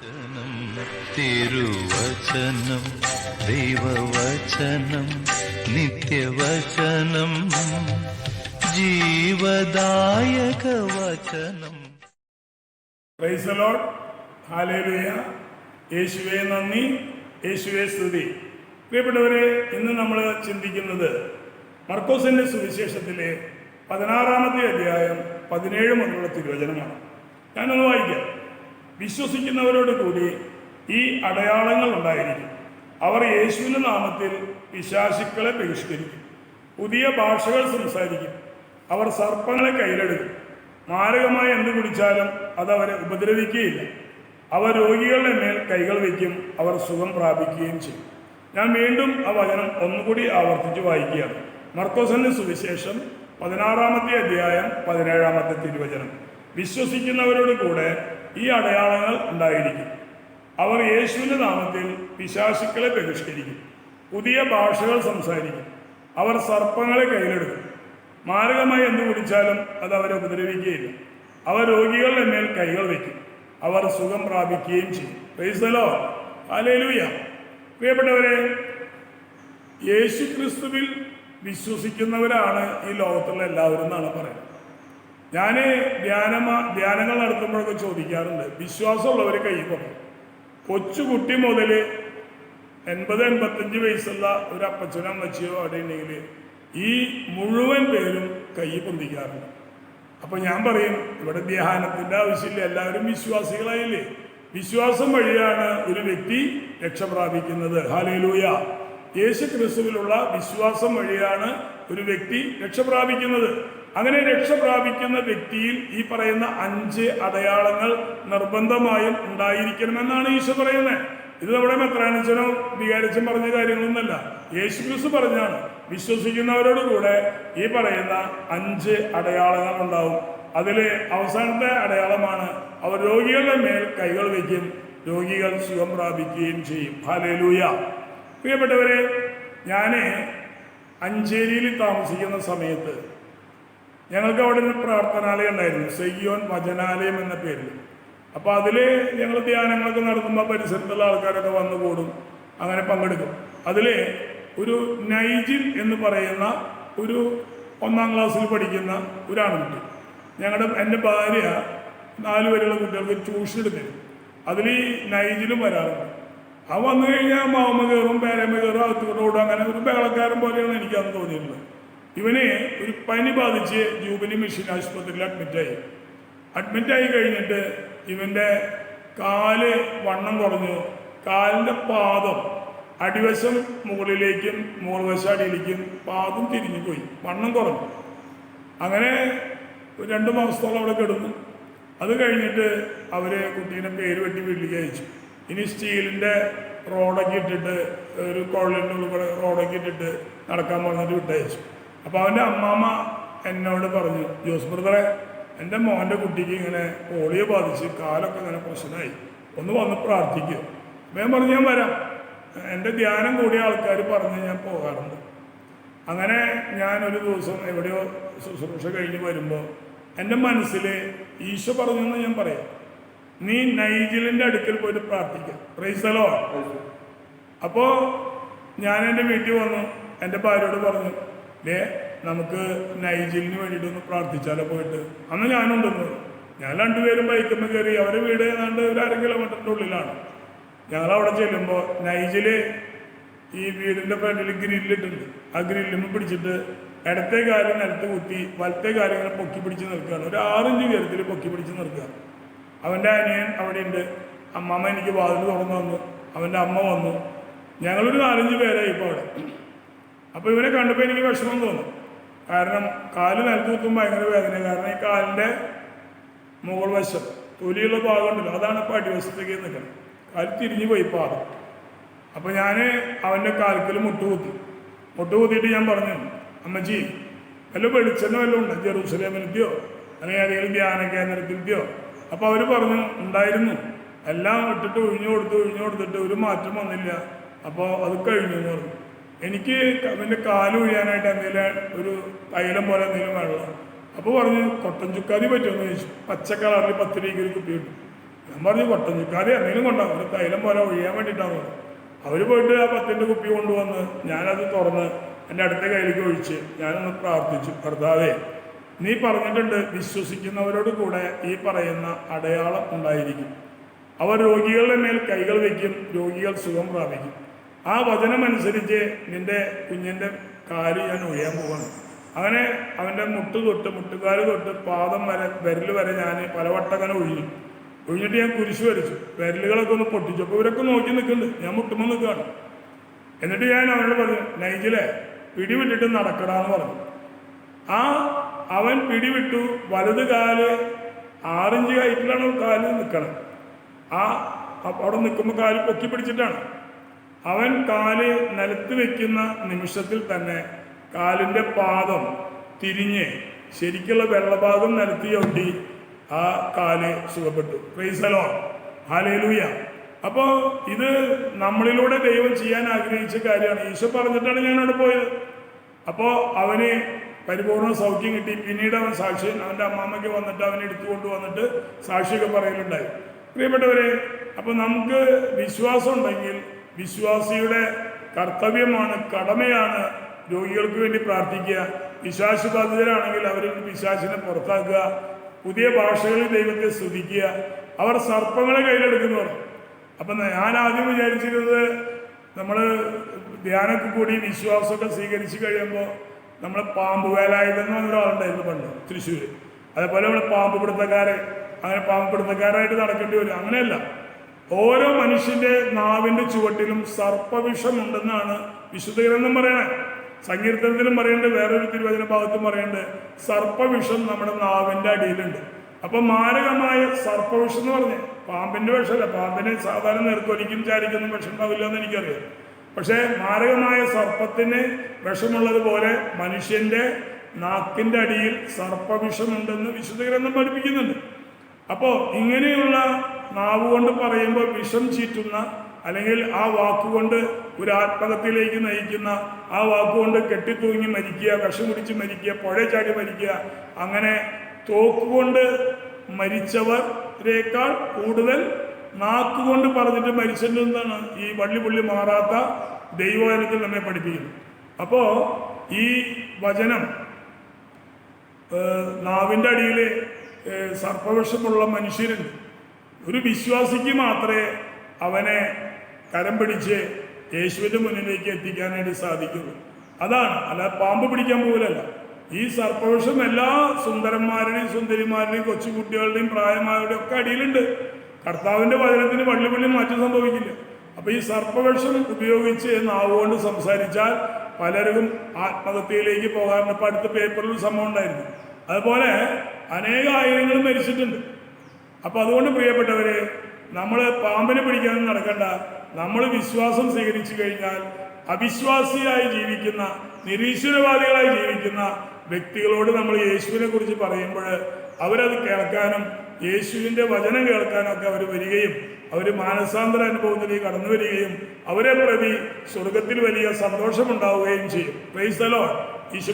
വചനം തിരുവചനം ദൈവവചനം നിത്യവചനം ജീവദായക വചനം യേശുവെ നന്ദി. യേശുവെ സ്തുതി. പ്രിയപ്പെട്ടവരെ ഇന്ന് നമ്മൾ ചിന്തിക്കുന്നത് മർക്കോസിന്റെ സുവിശേഷത്തിലെ പതിനാറാമത്തെ അധ്യായം പതിനേഴ് മുതലുള്ള തിരുവചനമാണ്. ഞാനൊന്ന് വായിക്കാം. വിശ്വസിക്കുന്നവരോട് കൂടി ഈ അടയാളങ്ങൾ ഉണ്ടായിരിക്കും. അവർ യേശുവിന്റെ നാമത്തിൽ പിശാശുക്കളെ ബഹിഷ്കരിക്കും. പുതിയ ഭാഷകൾ സംസാരിക്കും. അവർ സർപ്പങ്ങളെ കയ്യിലെടുക്കും. മാരകമായി എന്ത് കുടിച്ചാലും അത് അവരെ ഉപദ്രവിക്കുകയില്ല. അവർ രോഗികളുടെ മേൽ കൈകൾ വയ്ക്കും. അവർ സുഖം പ്രാപിക്കുകയും ചെയ്യും. ഞാൻ വീണ്ടും ആ വചനം ഒന്നുകൂടി ആവർത്തിച്ച് വായിക്കുകയാണ്. മർക്കോസന്റെ സുവിശേഷം പതിനാറാമത്തെ അധ്യായം പതിനേഴാമത്തെ തിരുവചനം. വിശ്വസിക്കുന്നവരോട് കൂടെ ഈ അടയാളങ്ങൾ ഉണ്ടായിരിക്കും. അവർ യേശുവിന്റെ നാമത്തിൽ പിശാശുക്കളെ ബഹിഷ്കരിക്കും പുതിയ ഭാഷകൾ സംസാരിക്കും. അവർ സർപ്പങ്ങളെ കയ്യിലെടുക്കും. മാരകമായി എന്ത് കുടിച്ചാലും അത് അവരെ ഉപദ്രവിക്കുകയില്ല. അവർ രോഗികളുടെ മേൽ കൈകൾ വയ്ക്കും. അവർ സുഖം പ്രാപിക്കുകയും ചെയ്യും. പ്രൈസലോ അലേലുയ പ്രിയപ്പെട്ടവരെ യേശു ക്രിസ്തുവിൽ വിശ്വസിക്കുന്നവരാണ് ഈ ലോകത്തുള്ള എല്ലാവരും എന്നാണ് പറയുന്നത്. ഞാൻ ധ്യാനമാ ധ്യാനങ്ങൾ നടത്തുമ്പോഴൊക്കെ ചോദിക്കാറുണ്ട്. വിശ്വാസമുള്ളവർ കൈ കുറയും കൊച്ചുകുട്ടി മുതൽ എൺപത് എൺപത്തഞ്ച് വയസ്സുള്ള ഒരു അപ്പച്ചനോ അമ്മച്ചിയോ അവിടെ ഉണ്ടെങ്കിൽ ഈ മുഴുവൻ പേരും കൈ പൊന്തിക്കാറുണ്ട്. അപ്പൊ ഞാൻ പറയും ഇവിടെ ധ്യാനത്തിന്റെ ആവശ്യമില്ല. എല്ലാവരും വിശ്വാസികളായില്ലേ? വിശ്വാസം വഴിയാണ് ഒരു വ്യക്തി രക്ഷ പ്രാപിക്കുന്നത്. ഹാലേലൂയ യേശു ക്രിസ്തുവിലുള്ള വിശ്വാസം വഴിയാണ് ഒരു വ്യക്തി രക്ഷ പ്രാപിക്കുന്നത്. അങ്ങനെ രക്ഷ പ്രാപിക്കുന്ന വ്യക്തിയിൽ ഈ പറയുന്ന അഞ്ച് അടയാളങ്ങൾ നിർബന്ധമായും ഉണ്ടായിരിക്കണമെന്നാണ് ഈശോ പറയുന്നത്. ഇത് നമ്മുടെ മെത്രാനച്ചനോ വികാരിച്ചും പറഞ്ഞ കാര്യങ്ങളൊന്നുമല്ല. യേശു ക്രിസ്തു പറഞ്ഞാണ് വിശ്വസിക്കുന്നവരോട് കൂടെ ഈ പറയുന്ന അഞ്ച് അടയാളങ്ങൾ ഉണ്ടാവും. അതിലെ അവസാനത്തെ അടയാളമാണ് അവർ രോഗികളുടെ മേൽ കൈകൾ വയ്ക്കും രോഗികൾ സുഖം പ്രാപിക്കുകയും ചെയ്യും. ഹലലൂയ പ്രിയപ്പെട്ടവരെ ഞാൻ അഞ്ചേരിയിൽ താമസിക്കുന്ന സമയത്ത് ഞങ്ങൾക്ക് അവിടെ ഒരു പ്രാർത്ഥനാലയം ഉണ്ടായിരുന്നു. സെയ്യോൻ വചനാലയം എന്ന പേരിൽ. അപ്പോൾ അതിൽ ഞങ്ങൾ ധ്യാനങ്ങളൊക്കെ നടത്തുമ്പോൾ പരിസരത്തുള്ള ആൾക്കാരൊക്കെ വന്നു കൂടും. അങ്ങനെ പങ്കെടുക്കും. അതിൽ ഒരു നൈജിൻ എന്ന് പറയുന്ന ഒരു ഒന്നാം ക്ലാസ്സിൽ പഠിക്കുന്ന ഒരു ആൺകുട്ടി ഞങ്ങളുടെ എന്റെ ഭാര്യ നാല് വരെയുള്ള കുട്ടികൾക്ക് ട്യൂഷൻ എടുക്കും അതിൽ ഈ നൈജിലും വരാറുണ്ട്. ആ വന്നു കഴിഞ്ഞാൽ മാമ കയറും പേരമ്മ കയറും അകത്തുകൂടെ അങ്ങനെ ഒരു ബേളക്കാരൻ പോലെയാണ് എനിക്ക് അന്ന് തോന്നിയിട്ടുള്ളത്. ഇവന് ഒരു പനി ബാധിച്ച് ജൂബിലി മിഷൻ ആശുപത്രിയിൽ അഡ്മിറ്റായി അഡ്മിറ്റായി കഴിഞ്ഞിട്ട് ഇവന്റെ കാൽ വണ്ണം കുറഞ്ഞു. കാലിന്റെ പാദം അടിവശം മുകളിലേക്കും മുകൾവശം അടിയിലേക്കും പാദം തിരിഞ്ഞു പോയി. വണ്ണം കുറഞ്ഞു. അങ്ങനെ രണ്ട് മാസത്തോളം അവിടെ കിടന്നു. അത് കഴിഞ്ഞിട്ട് അവരെ കുട്ടീനെ പേര് വെട്ടി വീട്ടിലേക്ക് അയച്ചു. ഇനി സ്റ്റീലിന്റെ റോഡൊക്കെ ഇട്ടിട്ട് ഒരു കോളിന്റെ ഉള്ളിൽ റോഡൊക്കെ ഇട്ടിട്ട് നടക്കാൻ പറഞ്ഞിട്ട് വിട്ടയച്ചു. അപ്പോൾ അവന്റെ അമ്മാമ്മ എന്നോട് പറഞ്ഞു ജോസ് ബ്രദറെ എന്റെ മോന്റെ കുട്ടിക്ക് ഇങ്ങനെ പോളിയോ ബാധിച്ച് കാലൊക്കെ ഇങ്ങനെ പ്രശ്നമായി. ഒന്ന് വന്ന് പ്രാർത്ഥിക്കുക ഞാൻ പറഞ്ഞു ഞാൻ വരാം. എന്റെ ധ്യാനം കൂടിയ ആൾക്കാർ പറഞ്ഞ് ഞാൻ പോകാറുണ്ട്. അങ്ങനെ ഞാൻ ഒരു ദിവസം എവിടെയോ ശുശ്രൂഷ കഴിഞ്ഞ് വരുമ്പോൾ എന്റെ മനസ്സിൽ ഈശോ പറഞ്ഞെന്ന് ഞാൻ പറയാം. നീ നൈജിലിന്റെ അടുക്കൽ പോയിട്ട് പ്രാർത്ഥിക്കാം. പ്രൈസലോ അപ്പോൾ ഞാൻ എന്റെ വീട്ടിൽ വന്നു. എന്റെ ഭാര്യയോട് പറഞ്ഞു ലേ നമുക്ക് നൈജിലിന് വേണ്ടിയിട്ടൊന്ന് പ്രാർത്ഥിച്ചാലോ പോയിട്ട്? അന്ന് ഞാനുണ്ടെന്ന്. ഞാൻ രണ്ടുപേരും ബൈക്കുമ്പോൾ കയറി അവരെ വീട് ഏതാണ്ട് ഒരു അര കിലോമീറ്ററിന്റെ ഉള്ളിലാണ്. ഞങ്ങൾ അവിടെ ചെല്ലുമ്പോൾ നൈജിൽ ഈ വീടിന്റെ ഫ്രണ്ടിൽ ഗ്രില്ലിട്ടുണ്ട് ആ ഗ്രില്ലും പിടിച്ചിട്ട് ഇടത്തെ കാര്യം നിലത്ത് കുത്തി വലത്തെ കാര്യം പൊക്കി പിടിച്ച് നിൽക്കുകയാണ് ഒരു ആറിഞ്ച് ഉയരത്തിൽ പൊക്കി പിടിച്ച് നിൽക്കുക അവന്റെ അനിയൻ അവിടെ ഉണ്ട് അമ്മമ്മ എനിക്ക് വാതിൽ തുറന്നു വന്നു അവന്റെ അമ്മ വന്നു. ഞങ്ങളൊരു നാലഞ്ച് പേരായി ഇപ്പോൾ അവിടെ. അപ്പോൾ ഇവനെ കണ്ടപ്പോൾ എനിക്ക് വിഷമം തോന്നും. കാരണം കാൽ നിലത്ത് കുത്തുമ്പോൾ ഭയങ്കര വേദന കാരണം ഈ കാലിന്റെ മുകൾ വശം തൊലിയുള്ള ഭാഗം ഉണ്ടല്ലോ അതാണ് ഇപ്പോൾ അടിവശത്തേക്ക് നിൽക്കുന്നത് കാൽ തിരിഞ്ഞു പോയി പാദം അപ്പോൾ ഞാൻ അവന്റെ കാൽക്കൽ മുട്ടുകുത്തി മുട്ടുകുത്തിയിട്ട് ഞാൻ പറഞ്ഞു അമ്മച്ചി വല്ല വെളിച്ചെണ്ണ വല്ലതും ഉണ്ട്? ജെറൂസലേമിലെത്തിയോ? അല്ലെങ്കിൽ ഏതെങ്കിലും ധ്യാന കേന്ദ്രത്തിലെത്തിയോ? അപ്പോൾ അവർ പറഞ്ഞു ഉണ്ടായിരുന്നു. എല്ലാം ഇട്ടിട്ട് ഒഴിഞ്ഞു കൊടുത്തു ഒഴിഞ്ഞു കൊടുത്തിട്ട് ഒരു മാറ്റം വന്നില്ല. അപ്പോൾ അത് കഴിഞ്ഞു എന്ന് പറഞ്ഞു. എനിക്ക് അവന്റെ കാൽ ഒഴിയാനായിട്ട് എന്തെങ്കിലും ഒരു തൈലം പോലെ എന്തെങ്കിലും വെള്ളം അപ്പോൾ പറഞ്ഞു കൊട്ടൻ ചുക്കാതി പറ്റുമെന്ന് ചോദിച്ചു. പച്ച കളറിൽ പത്ത് രൂപയ്ക്ക് കുപ്പി കിട്ടും ഞാൻ പറഞ്ഞു കൊട്ടൻ ചുക്കാതി എന്തെങ്കിലും കൊണ്ടാകും ഒരു തൈലം പോലെ ഒഴിയാൻ വേണ്ടിയിട്ടാണ് അവർ പോയിട്ട് ആ പത്തിന്റെ കുപ്പി കൊണ്ടുവന്ന് ഞാനത് തുറന്ന് എന്റെ അടുത്ത കയ്യിലേക്ക് ഒഴിച്ച് ഞാനൊന്ന് പ്രാർത്ഥിച്ചു കർത്താവേ നീ പറഞ്ഞിട്ടുണ്ട് വിശ്വസിക്കുന്നവരോട് കൂടെ ഈ പറയുന്ന അടയാളം ഉണ്ടായിരിക്കും. അവർ രോഗികളുടെ മേൽ കൈകൾ വയ്ക്കും രോഗികൾ സുഖം പ്രാപിക്കും. ആ വചനമനുസരിച്ച് നിന്റെ കുഞ്ഞിന്റെ കാൽ ഞാൻ ഒഴിയാൻ പോവാണ്. അങ്ങനെ അവന്റെ മുട്ട് തൊട്ട് മുട്ടുകാൽ തൊട്ട് പാദം വരെ വിരൽ വരെ ഞാൻ പലവട്ടം അങ്ങനെ ഒഴിഞ്ഞു ഒഴിഞ്ഞിട്ട് ഞാൻ കുരിശ് വരച്ചു. വിരലുകളൊക്കെ ഒന്ന് പൊട്ടിച്ചു. അപ്പോൾ ഇവരൊക്കെ നോക്കി നിൽക്കുന്നുണ്ട്. ഞാൻ മുട്ടുമ്പോൾ നിൽക്കുകയാണ്. എന്നിട്ട് ഞാൻ അവനോട് പറഞ്ഞു നൈജിലെ പിടിവിട്ടിട്ട് നടക്കടാന്ന് പറഞ്ഞു. ആ അവൻ പിടിവിട്ടു. വലത് കാൽ ആറിഞ്ച് ഹൈറ്റിലാണ് കാലിൽ നിൽക്കണം. ആ അവിടെ നിൽക്കുമ്പോൾ കാൽ പൊക്കി പിടിച്ചിട്ടാണ്. അവൻ കാൽ നിലത്ത് വെക്കുന്ന നിമിഷത്തിൽ തന്നെ കാലിന്റെ പാദം തിരിഞ്ഞ് ശരിക്കുള്ള വെള്ളഭാഗം നിലത്ത് ചവിട്ടി ആ കാൽ സുഖപ്പെട്ടു. ക്രൈസലോ ഹാലേലൂയ അപ്പോൾ ഇത് നമ്മളിലൂടെ ദൈവം ചെയ്യാൻ ആഗ്രഹിച്ച കാര്യമാണ്. ഈശോ പറഞ്ഞിട്ടാണ് ഞാൻ അവിടെ പോയത്. അപ്പോൾ അവന് പരിപൂർണ സൗഖ്യം കിട്ടി. പിന്നീട് അവൻ സാക്ഷി അവന്റെ അമ്മാമ്മയ്ക്ക് വന്നിട്ട് അവനെ എടുത്തുകൊണ്ട് വന്നിട്ട് സാക്ഷിയൊക്കെ പറയലുണ്ടായി. പ്രിയപ്പെട്ടവരെ അപ്പോൾ നമുക്ക് വിശ്വാസം ഉണ്ടെങ്കിൽ വിശ്വാസിയുടെ കർത്തവ്യമാണ് കടമയാണ് രോഗികൾക്ക് വേണ്ടി പ്രാർത്ഥിക്കുക. വിശ്വാസ ബാധിതരാണെങ്കിൽ അവരിൽ വിശ്വാസിനെ പുറത്താക്കുക. പുതിയ ഭാഷകളിൽ ദൈവത്തെ സ്തുതിക്കുക. അവർ സർപ്പങ്ങളെ കയ്യിലെടുക്കുന്നവർ. അപ്പം ഞാൻ ആദ്യം വിചാരിച്ചിരുന്നത് നമ്മൾ ധ്യാനത്തിൽ കൂടി വിശ്വാസമൊക്കെ സ്വീകരിച്ച് കഴിയുമ്പോൾ നമ്മൾ പാമ്പ് വേലായുധങ്ങൾ ഒരാളുണ്ടായിരുന്നു പണ്ട് തൃശ്ശൂർ അതേപോലെ നമ്മൾ പാമ്പ് പിടുത്തക്കാരെ അങ്ങനെ പാമ്പ് പിടുത്തക്കാരായിട്ട് നടക്കേണ്ടി വരും. അങ്ങനെയല്ല. ഓരോ മനുഷ്യന്റെ നാവിന്റെ ചുവട്ടിലും സർപ്പവിഷമുണ്ടെന്നാണ് വിശുദ്ധ ഗ്രന്ഥം പറയണേ. സങ്കീർത്തനത്തിലും പറയേണ്ടത് വേറൊരു തിരുവചന ഭാഗത്തും പറയേണ്ടത് സർപ്പവിഷം നമ്മുടെ നാവിന്റെ അടിയിലുണ്ട്. അപ്പൊ മാരകമായ സർപ്പവിഷം എന്ന് പറഞ്ഞേ പാമ്പിന്റെ വിഷമല്ല പാമ്പിനെ സാധാരണ നേർക്കൊലിക്കും ചാരിക്കൊന്നും വിഷം ഉണ്ടാവില്ല എന്ന് എനിക്കറിയാം. പക്ഷേ മാരകമായ സർപ്പത്തിന് വിഷമുള്ളതുപോലെ മനുഷ്യന്റെ നാക്കിന്റെ അടിയിൽ സർപ്പവിഷമുണ്ടെന്ന് വിശുദ്ധ ഗ്രന്ഥം പഠിപ്പിക്കുന്നുണ്ട്. അപ്പോൾ ഇങ്ങനെയുള്ള നാവ് കൊണ്ട് പറയുമ്പോൾ വിഷം ചീറ്റുന്ന അല്ലെങ്കിൽ ആ വാക്കുകൊണ്ട് ഒരു ആത്മഹത്യയിലേക്ക് നയിക്കുന്ന ആ വാക്കുകൊണ്ട് കെട്ടിത്തൂങ്ങി മരിക്കുക വിഷം കുടിച്ച് മരിക്കുക പുഴ ചാടി മരിക്കുക അങ്ങനെ തോക്കുകൊണ്ട് മരിച്ചവരേക്കാൾ കൂടുതൽ നാക്കുകൊണ്ട് പറഞ്ഞിട്ട് മരിച്ചിട്ടുണ്ടെന്നാണ് ഈ വള്ളി പുള്ളി മാറാത്ത ദൈവവചനത്തിൽ നമ്മെ പഠിപ്പിക്കുന്നത്. അപ്പോൾ ഈ വചനം നാവിന്റെ അടിയിൽ സർപ്പവശമുള്ള മനുഷ്യരുണ്ട് ഒരു വിശ്വാസിക്ക് മാത്രമേ അവനെ കരം പിടിച്ച് യേശുവിന്റെ മുന്നിലേക്ക് എത്തിക്കാനായിട്ട് സാധിക്കുള്ളൂ. അതാണ്. അല്ലാതെ പാമ്പ് പിടിക്കാൻ പോലല്ല ഈ സർപ്പവിഷം എല്ലാ സുന്ദരന്മാരുടെയും സുന്ദരിമാരുടെയും കൊച്ചുകുട്ടികളുടെയും പ്രായമായവരുടെയും ഒക്കെ അടിയിലുണ്ട്. കർത്താവിന്റെ വചനത്തിന് വള്ളി മാറ്റം സംഭവിക്കില്ല. അപ്പോൾ ഈ സർപ്പവിഷം ഉപയോഗിച്ച് നാവുകൊണ്ട് സംസാരിച്ചാൽ പലരും ആത്മഹത്യയിലേക്ക് പോകാറുണ്ട് ഇപ്പോൾ അടുത്ത പേപ്പറിൽ സംഭവം ഉണ്ടായിരുന്നു. അതുപോലെ അനേക ആയിരങ്ങൾ മരിച്ചിട്ടുണ്ട്. അപ്പോൾ അതുകൊണ്ട് പ്രിയപ്പെട്ടവരെ നമ്മൾ പാമ്പിനെ പിടിക്കാനൊന്നും നടക്കണ്ട. നമ്മൾ വിശ്വാസം സ്വീകരിച്ചു കഴിഞ്ഞാൽ അവിശ്വാസിയായി ജീവിക്കുന്ന നിരീശ്വരവാദികളായി ജീവിക്കുന്ന വ്യക്തികളോട് നമ്മൾ യേശുവിനെ കുറിച്ച് പറയുമ്പോൾ അവരത് കേൾക്കാനും യേശുവിന്റെ വചനം കേൾക്കാനൊക്കെ അവർ വരികയും അവർ മാനസാന്തര അനുഭവത്തിലേക്ക് കടന്നു വരികയും അവരെ പ്രതി സ്വർഗത്തിൽ വലിയ സന്തോഷമുണ്ടാവുകയും ചെയ്യും. പ്രൈസലോ ഈശോ